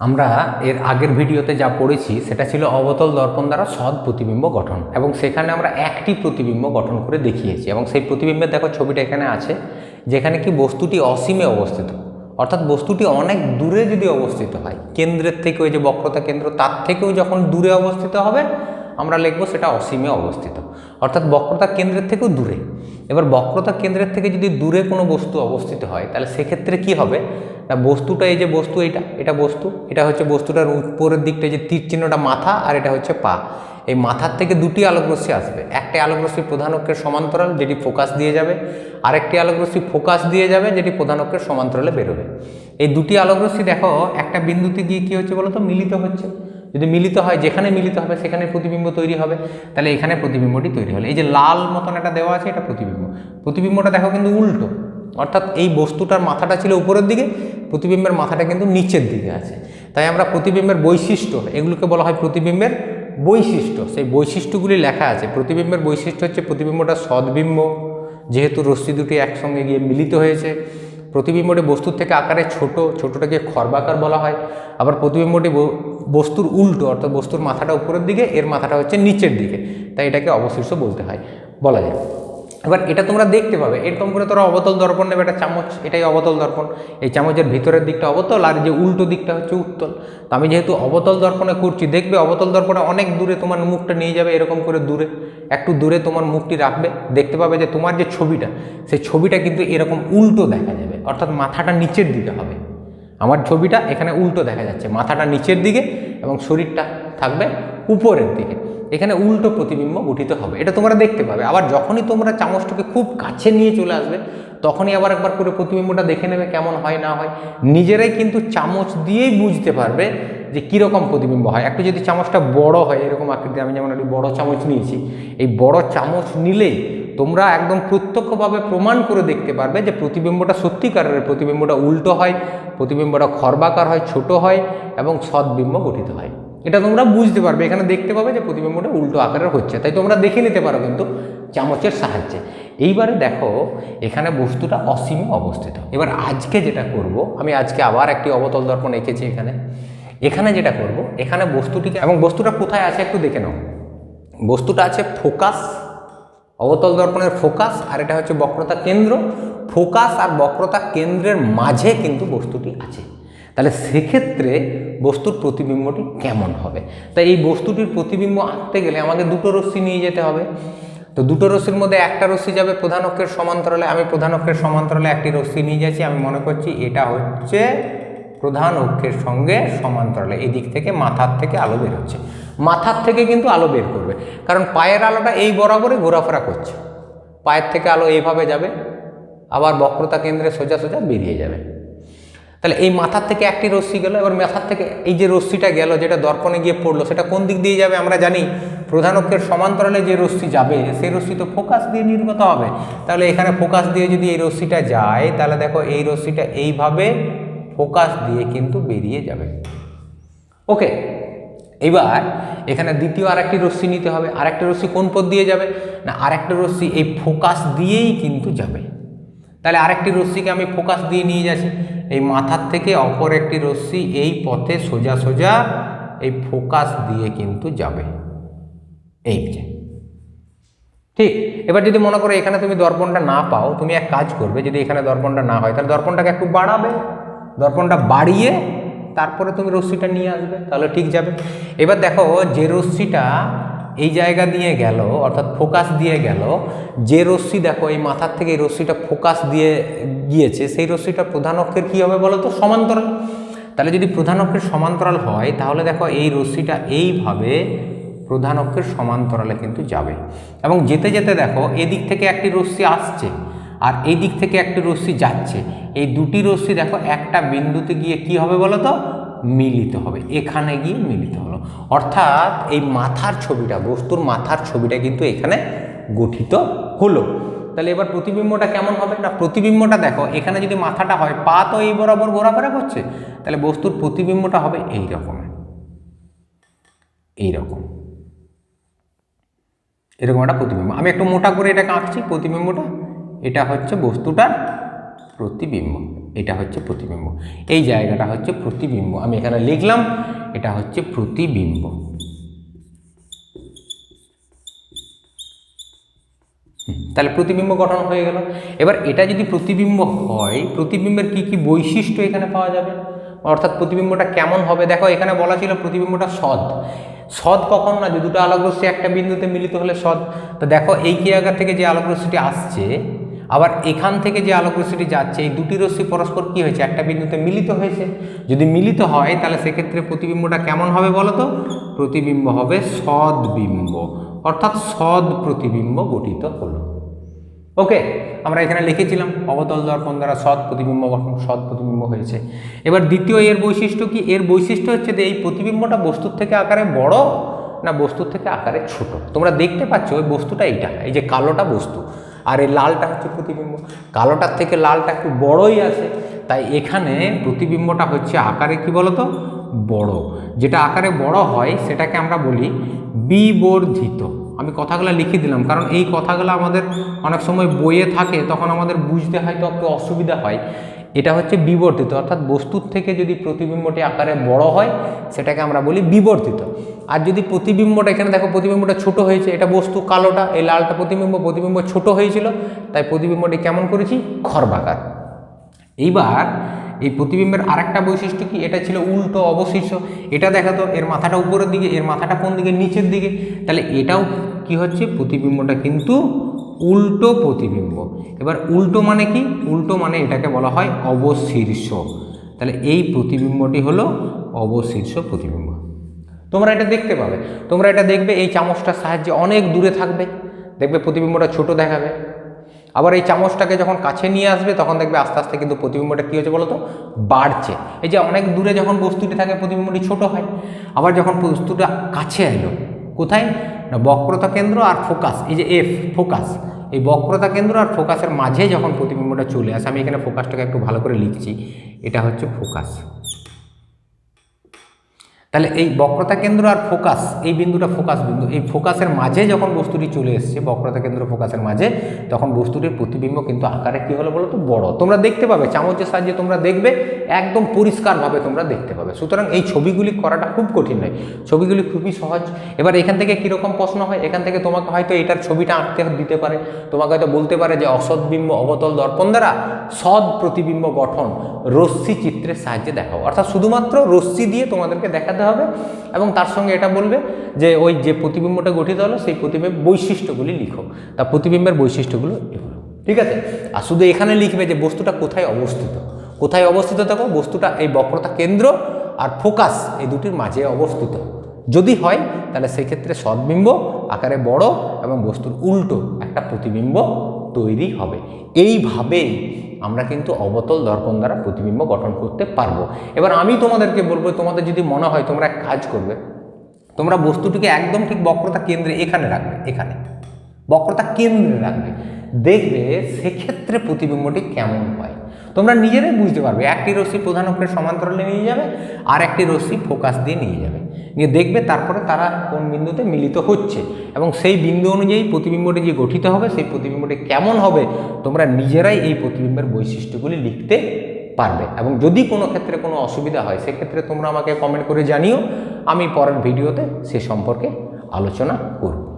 আমরা এর আগের ভিডিওতে যা পড়েছি, সেটা ছিল অবতল দর্পণ দ্বারা সৎ প্রতিবিম্ব গঠন। এবং সেখানে আমরা একটি প্রতিবিম্ব গঠন করে দেখিয়েছি। এবং সেই প্রতিবিম্বের, দেখো, ছবিটা এখানে আছে, যেখানে কি বস্তুটি অসীমে অবস্থিত। অর্থাৎ বস্তুটি অনেক দূরে যদি অবস্থিত হয়, কেন্দ্রের থেকে ওই যে বক্রতা কেন্দ্র, তার থেকেও যখন দূরে অবস্থিত হবে আমরা লিখব সেটা অসীমে অবস্থিত। অর্থাৎ বক্রতা কেন্দ্রের থেকেও দূরে। এবার বক্রতা কেন্দ্রের থেকে যদি দূরে কোনো বস্তু অবস্থিত হয়, তাহলে সেক্ষেত্রে কি হবে? না, বস্তুটা এই যে বস্তু এটা এটা বস্তু, এটা হচ্ছে বস্তুটার উপরের দিকটা যে তীর চিহ্নটা মাথা আর এটা হচ্ছে পা। এই মাথার থেকে দুটি আলোকরশ্মি আসবে। একটা আলোকরশ্মি প্রধান অক্ষের সমান্তরাল, যেটি ফোকাস দিয়ে যাবে। আরেকটি আলোকরশ্মি ফোকাস দিয়ে যাবে, যেটি প্রধান অক্ষের সমান্তরালে বেরোবে। এই দুটি আলোকরশ্মি দেখো, একটা বিন্দুতে গিয়ে কী হচ্ছে বলো তো মিলিত হচ্ছে। যদি মিলিত হয়, যেখানে মিলিত হবে সেখানে প্রতিবিম্ব তৈরি হবে। তাহলে এখানে প্রতিবিম্বটি তৈরি হলো। এই যে লাল মতন একটা দেওয়া আছে, এটা প্রতিবিম্ব। প্রতিবিম্বটা দেখো কিন্তু উল্টো। অর্থাৎ এই বস্তুটার মাথাটা ছিল উপরের দিকে, প্রতিবিম্বের মাথাটা কিন্তু নিচের দিকে আছে। তাই আমরা প্রতিবিম্বের বৈশিষ্ট্য, এগুলোকে বলা হয় প্রতিবিম্বের বৈশিষ্ট্য। সেই বৈশিষ্ট্যগুলি লেখা আছে। প্রতিবিম্বের বৈশিষ্ট্য হচ্ছে প্রতিবিম্বটা সদ্বিম্ব, যেহেতু রশ্মি দুটি একসঙ্গে গিয়ে মিলিত হয়েছে। প্রতিবিম্বটি বস্তুর থেকে আকারে ছোট, ছোটটাকে খর্বাকার বলা হয়। আবার প্রতিবিম্বটি বস্তুর উল্টো অর্থাৎ বস্তুর মাথাটা উপরের দিকে, এর মাথাটা হচ্ছে নিচের দিকে। তাই এটাকে অবশিষ্ট বলতে হয়। বলা যায় এবার এটা তোমরা দেখতে পাবে। এরকম করে তোরা অবতল দর্পণ নেবে একটা চামচ, এটাই অবতল দর্পণ। এই চামচের ভিতরের দিকটা অবতল আর যে উল্টো দিকটা হচ্ছে উত্তল। তো আমি যেহেতু অবতল দর্পণে করছি, দেখবে অবতল দর্পণে অনেক দূরে তোমার মুখটা নিয়ে যাবে, এরকম করে দূরে। একটু দূরে তোমার মুখটি রাখবে, দেখতে পাবে যে তোমার যে ছবিটা, সেই ছবিটা কিন্তু এরকম উল্টো দেখা যাবে। অর্থাৎ মাথাটা নিচের দিকে হবে। আমার ছবিটা এখানে উল্টো দেখা যাচ্ছে, মাথাটা নিচের দিকে এবং শরীরটা থাকবে উপরের দিকে। এখানে উল্টো প্রতিবিম্ব গঠিত হবে। এটা তোমরা দেখতে পাবে। আবার যখনই তোমরা চামচটাকে খুব কাছে নিয়ে চলে আসবে, তখনই আবার একবার করে প্রতিবিম্বটা দেখে নেবে কেমন হয়, না হয়। নিজেরাই কিন্তু চামচ দিয়েই বুঝতে পারবে যে কীরকম প্রতিবিম্ব হয়। একটু যদি চামচটা বড় হয়, এরকম আকৃতি, আমি যেমন একটি বড় চামচ নিয়েছি, এই বড় চামচ নিলেই তোমরা একদম প্রত্যক্ষভাবে প্রমাণ করে দেখতে পারবে যে প্রতিবিম্বটা সত্যিকারের, প্রতিবিম্বটা উল্টো হয় প্রতিবিম্বটা খর্বাকার হয়, ছোট হয় এবং সদ্বিম্ব গঠিত হয়। এটা তোমরা বুঝতে পারবে, এখানে দেখতে পাবে যে প্রতিবিম্বটা উল্টো আকারের হচ্ছে, তাই তোমরা দেখে নিতে পারো কিন্তু চামচের সাহায্যে। এইবারে দেখো, এখানে বস্তুটা অসীমে অবস্থিত। এবার আজকে যেটা করব, আমি আজকে আবার একটি অবতল দর্পণ এঁকেছি এখানে। এখানে যেটা করব, এখানে বস্তুটিকে, এবং বস্তুটা কোথায় আছে একটু দেখে নাও। বস্তুটা আছে ফোকাস অবতল দর্পণের ফোকাস আর এটা হচ্ছে বক্রতা কেন্দ্র। ফোকাস আর বক্রতা কেন্দ্রের মাঝে কিন্তু বস্তুটি আছে। তাহলে সেক্ষেত্রে বস্তুর প্রতিবিম্বটি কেমন হবে? তাই এই বস্তুটির প্রতিবিম্ব আঁকতে গেলে আমাকে দুটো রশ্মি নিয়ে যেতে হবে। তো দুটো রশ্মির মধ্যে একটা রশ্মি যাবে প্রধান অক্ষের সমান্তরালে, আমি প্রধান অক্ষের সমান্তরালে একটি রশ্মি নিয়ে যাচ্ছি। আমি মনে করছি এটা হচ্ছে প্রধান অক্ষের সঙ্গে সমান্তরালে এই দিক থেকে মাথার থেকে আলো বের হচ্ছে মাথার থেকে কিন্তু আলো বের করবে। কারণ পায়ের আলোটা এই বরাবরই ঘোরাফেরা করছে। পায়ের থেকে আলো এইভাবে যাবে, আবার বক্রতা কেন্দ্রে সোজা সোজা বেরিয়ে যাবে। তাহলে এই মাথার থেকে একটি রশ্মি গেল, এবার মাথার থেকে এই যে রশ্মিটা গেল, যেটা দর্পণে গিয়ে পড়ল, সেটা কোন দিক দিয়ে যাবে আমরা জানি। প্রধান সমান্তরালে যে রশ্মি যাবে, সেই রশ্মি তো ফোকাস দিয়ে নির্গত হবে। তাহলে এখানে ফোকাস দিয়ে যদি এই রশ্মিটা যায়, তাহলে দেখো এই রশ্মিটা এইভাবে ফোকাস দিয়ে কিন্তু বেরিয়ে যাবে। ওকে এবার এখানে দ্বিতীয় আরেকটি রশ্মি নিতে হবে। আরেকটা রশ্মি কোন পথ দিয়ে যাবে? না, আরেকটা রশ্মি এই ফোকাস দিয়েই কিন্তু যাবে। তাহলে আরেকটি রশ্মিকে আমি ফোকাস দিয়ে নিয়ে যাচ্ছি। এই মাথার থেকে অপর একটি রশ্মি এই পথে সোজা সোজা এই ফোকাস দিয়ে কিন্তু যাবে। এই যে। ঠিক? এবার যদি মনে করো এখানে তুমি দর্পণটা না পাও, তুমি এক কাজ করবে, যদি এখানে দর্পণটা না হয়, তাহলে দর্পণটাকে একটু বাড়াবে। দর্পণটা বাড়িয়ে তারপরে তুমি রশ্মিটা নিয়ে আসবে, তাহলে ঠিক যাবে। এবার দেখো, যে রশ্মিটা এই জায়গা দিয়ে গেল, অর্থাৎ ফোকাস দিয়ে গেল, যে রশ্মি দেখো, এই মাথার থেকে এই রশ্মিটা ফোকাস দিয়ে গিয়েছে, সেই রশ্মিটা প্রধান অক্ষের কী হবে বলো তো সমান্তরাল। তাহলে যদি প্রধান অক্ষের সমান্তরাল হয়, তাহলে দেখো এই রশ্মিটা এইভাবে প্রধান অক্ষের সমান্তরালে কিন্তু যাবে। এবং যেতে যেতে দেখো, এদিক থেকে একটি রশ্মি আসছে। আর এই দিক থেকে একটি রশ্মি যাচ্ছে। এই দুটি রশ্মি দেখো, একটা বিন্দুতে গিয়ে কি হবে বলো তো? মিলিত হবে। এখানে গিয়ে মিলিত হলো। অর্থাৎ এই মাথার ছবিটা, বস্তুর মাথার ছবিটা কিন্তু এখানে গঠিত হলো। তাহলে এবার প্রতিবিম্বটা কেমন হবে? না, প্রতিবিম্বটা দেখো, এখানে যদি মাথাটা হয়, পা তো এই বরাবর ঘোরাফেরা করছে। তাহলে বস্তুর প্রতিবিম্বটা হবে এই রকমের এই রকম এরকম একটা প্রতিবিম্ব। আমি একটু মোটা করে এটাকে আঁকছি, প্রতিবিম্বটা। এটা হচ্ছে বস্তুটার প্রতিবিম্ব, এটা হচ্ছে প্রতিবিম্ব। এই জায়গাটা হচ্ছে প্রতিবিম্ব। আমি এখানে লিখলাম, এটা হচ্ছে প্রতিবিম্ব। তাহলে প্রতিবিম্ব গঠন হয়ে গেল। এবার এটা যদি প্রতিবিম্ব হয়, প্রতিবিম্বের কি কি বৈশিষ্ট্য এখানে পাওয়া যাবে? অর্থাৎ প্রতিবিম্বটা কেমন হবে? দেখো, এখানে বলা ছিল প্রতিবিম্বটা সৎ সৎ কখন না? যে দুটো আলোকরশ্মি একটা বিন্দুতে মিলিত হলে সৎ তো দেখো, এই জায়গা থেকে যে আলোকরশ্মিটি আসছে আবার এখান থেকে যে আলোক আলোকরশ্মিটি যাচ্ছে, এই দুটি রশ্মি পরস্পর কি হয়েছে? একটা বিন্দুতে মিলিত হয়েছে। যদি মিলিত হয়, তাহলে সেক্ষেত্রে প্রতিবিম্বটা কেমন হবে বলো তো প্রতিবিম্ব হবে সদ্বিম্ব। অর্থাৎ সদ প্রতিবিম্ব গঠিত হলো। ওকে, আমরা এখানে লিখেছিলাম, অবতল দর্পণ দ্বারা সৎ প্রতিবিম্ব গঠন সৎ প্রতিবিম্ব হয়েছে। এবার দ্বিতীয় এর বৈশিষ্ট্য কি? এর বৈশিষ্ট্য হচ্ছে যে এই প্রতিবিম্বটা বস্তুর থেকে আকারে বড় না বস্তুর থেকে আকারে ছোট? তোমরা দেখতে পাচ্ছ ওই বস্তুটা এইটা, এই যে কালোটা বস্তু। আর এই লালটা হচ্ছে প্রতিবিম্ব। কালোটার থেকে লালটা একটু বড়ই আছে, তাই এখানে প্রতিবিম্বটা হচ্ছে আকারে কি বলতো? বড়। যেটা আকারে বড় হয়, সেটাকে আমরা বলি বিবর্ধিত। আমি কথাগুলো লিখে দিলাম, কারণ এই কথাগুলো আমাদের অনেক সময় বইয়ে থাকে, তখন আমাদের বুঝতে হয়তো একটু অসুবিধা হয়। এটা হচ্ছে বিবর্তিত, অর্থাৎ বস্তুর থেকে যদি প্রতিবিম্বটি আকারে বড় হয়, সেটাকে আমরা বলি বিবর্তিত। আর যদি প্রতিবিম্বটা এখানে দেখো, প্রতিবিম্বটা ছোট হয়েছে, এটা বস্তু কালোটা, এই লালটা প্রতিবিম্ব প্রতিবিম্ব ছোট হয়েছিল, তাই প্রতিবিম্বটি কেমন করেছি? খর্বাকার। এইবার এই প্রতিবিম্বের আরেকটা বৈশিষ্ট্য কি? এটা ছিল উল্টো অবশিষ্ট। এটা দেখাতো এর মাথাটা উপরের দিকে, এর মাথাটা কোন দিকে? নিচের দিকে। তাহলে এটাও কি হচ্ছে? প্রতিবিম্বটা কিন্তু উল্টো প্রতিবিম্ব। এবার উল্টো মানে কি? উল্টো মানে এটাকে বলা হয় অবশীর্ষ। তাহলে এই প্রতিবিম্বটি হলো অবশীর্ষ প্রতিবিম্ব। তোমরা এটা দেখতে পাবে। তোমরা এটা দেখবে, এই চামচটার সাহায্যে অনেক দূরে থাকবে। দেখবে প্রতিবিম্বটা ছোট দেখাবে। আবার এই চামচটাকে যখন কাছে নিয়ে আসবে, তখন দেখবে আস্তে আস্তে কিন্তু প্রতিবিম্বটা কী হচ্ছে বলো তো বাড়ছে। এই যে অনেক দূরে যখন বস্তুটি থাকে, প্রতিবিম্বটি ছোট হয়। আবার যখন বস্তুটা কাছে এলো, কোথায়? না, বক্রতা কেন্দ্র আর ফোকাস, এই যে এফ ফোকাস। এই বক্রতা কেন্দ্র আর ফোকাসের মাঝে যখন প্রতিবিম্বটা চলে আসে, আমি এখানে ফোকাসটাকে একটু ভালো করে লিখছি। এটা হচ্ছে ফোকাস তাহলে এই বক্রতা কেন্দ্র আর ফোকাস, এই বিন্দুটা ফোকাস বিন্দু, এই ফোকাসের মাঝে যখন বস্তুটি চলে এসছে, বক্রতা কেন্দ্র ফোকাসের মাঝে, তখন বস্তুটির প্রতিবিম্ব কিন্তু আকারে কী হলো বলো তো বড়। তোমরা দেখতে পাবে, চামচের সাহায্যে তোমরা দেখবে, একদম পরিষ্কারভাবে তোমরা দেখতে পাবে। সুতরাং এই ছবিগুলি করাটা খুব কঠিন নয়। ছবিগুলি খুবই সহজ। এবার এখান থেকে কীরকম প্রশ্ন হয়? এখান থেকে তোমাকে হয়তো এটার ছবিটা আঁকতে দিতে পারে। তোমাকে হয়তো বলতে পারে যে অসৎবিম্ব, অবতল দর্পণ দ্বারা সৎ প্রতিবিম্ব গঠন রশ্মি চিত্রের সাহায্যে দেখাও অর্থাৎ শুধুমাত্র রশ্মি দিয়ে তোমাদেরকে দেখাতে হবে এবং তার সঙ্গে এটা বলবে যে ওই যে প্রতিবিম্বটা গঠিত হলো, সেই প্রতিবিম্বের বৈশিষ্ট্যগুলি লিখো। তা প্রতিবিম্বের বৈশিষ্ট্যগুলো এগুলো। ঠিক আছে? আর শুধু এখানে লিখবে যে বস্তুটা কোথায় অবস্থিত। কোথায় অবস্থিত থাকো বস্তুটা এই বক্রতা কেন্দ্র আর ফোকাস এই দুটির মাঝে অবস্থিত। যদি হয়, তাহলে সেক্ষেত্রে সদ্বিম্ব, আকারে বড় এবং বস্তুর উল্টো একটা প্রতিবিম্ব তৈরি হবে। এইভাবেই আমরা কিন্তু অবতল দর্পণ দ্বারা প্রতিবিম্ব গঠন করতে পারব। এবার আমি তোমাদেরকে বলব, তোমাদের যদি মনে হয় তোমরা এক কাজ করবে। তোমরা বস্তুটিকে একদম ঠিক বক্রতা কেন্দ্রে এখানে রাখবে, এখানে। বক্রতা কেন্দ্রে রাখবে। দেখবে সেক্ষেত্রে প্রতিবিম্বটি কেমন হয়? তোমরা নিজেরাই বুঝতে পারবে। একটি রশ্মি প্রধান অক্ষের সমান্তরালে নিয়ে যাবে আর একটি রশ্মি ফোকাস দিয়ে নিয়ে যাবে। নিয়ে দেখবে তারপরে তারা কোন বিন্দুতে মিলিত হচ্ছে। এবং সেই বিন্দু অনুযায়ী প্রতিবিম্বটি যে গঠিত হবে, সেই প্রতিবিম্বটি কেমন হবে, তোমরা নিজেরাই এই প্রতিবিম্বের বৈশিষ্ট্যগুলি লিখতে পারবে। এবং যদি কোনো ক্ষেত্রে কোনো অসুবিধা হয়, সেক্ষেত্রে তোমরা আমাকে কমেন্ট করে জানিও। আমি পরের ভিডিওতে সে সম্পর্কে আলোচনা করব।